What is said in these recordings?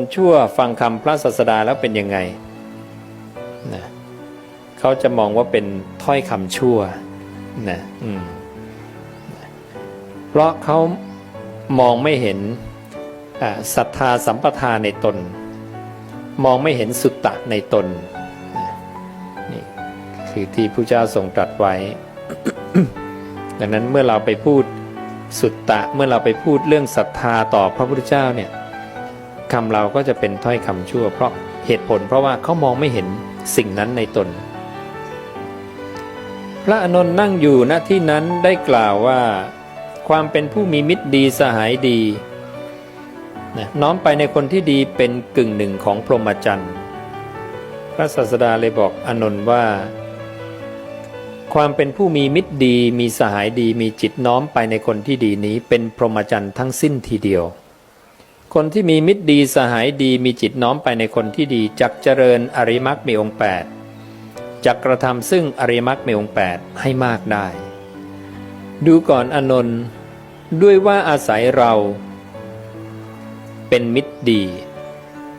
คนชั่วฟังคำพระศาสดาแล้วเป็นยังไงนะเขาจะมองว่าเป็นถ้อยคำชั่วนะอืมเพราะเขามองไม่เห็นศรัทธาสัมปทาในตน มองไม่เห็นสุตตะในตนนะนี่คือที่พระเจ้าทรงตรัสไว้ ดังนั้นเมื่อเราไปพูดสุตตะเมื่อเราไปพูดเรื่องศรัทธาต่อพระพุทธเจ้าเนี่ย คำเราก็จะเป็นถ้อยคำชั่ว เพราะเหตุผลเพราะว่าเขามองไม่เห็นสิ่งนั้นในตน พระอานนท์นั่งอยู่ณที่นั้นได้กล่าวว่า ความเป็นผู้มีมิตรดีสหายดีน้อมไปในคนที่ดีเป็นกึ่งหนึ่งของพรหมจรรย์ พระศาสดาเลยบอกอานนท์ว่า ความเป็นผู้มีมิตรดี มีสหายดี มีจิตน้อมไปในคนที่ดีนี้เป็นพรหมจรรย์ทั้งสิ้นทีเดียว คนที่มีมิตรดีสหายดีมีจิตน้อมไปในคนที่ดีจักเจริญอริมักมีองค์แปดจักกระทำซึ่งอริมักมีองค์แปดให้มากได้ ดูก่อนอนนท์ด้วยว่าอาศัยเรา เป็นมิตรดี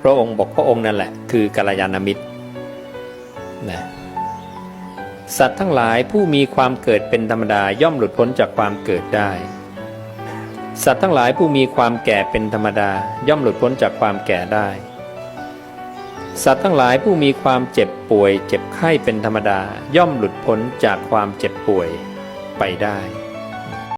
พระองค์บอกพระองค์นั่นแหละ คือกัลยาณมิตรนะสัตว์ทั้งหลายผู้มีความเกิดเป็นธรรมดาย่อมหลุดพ้นจากความเกิดได้ สัตว์ทั้งหลายผู้มีความแก่เป็นธรรมดาย่อมหลุดพ้นจากความแก่ได้ สัตว์ทั้งหลายผู้มีความเจ็บป่วย เจ็บไข้เป็นธรรมดาย่อมหลุดพ้นจากความเจ็บป่วยไปได้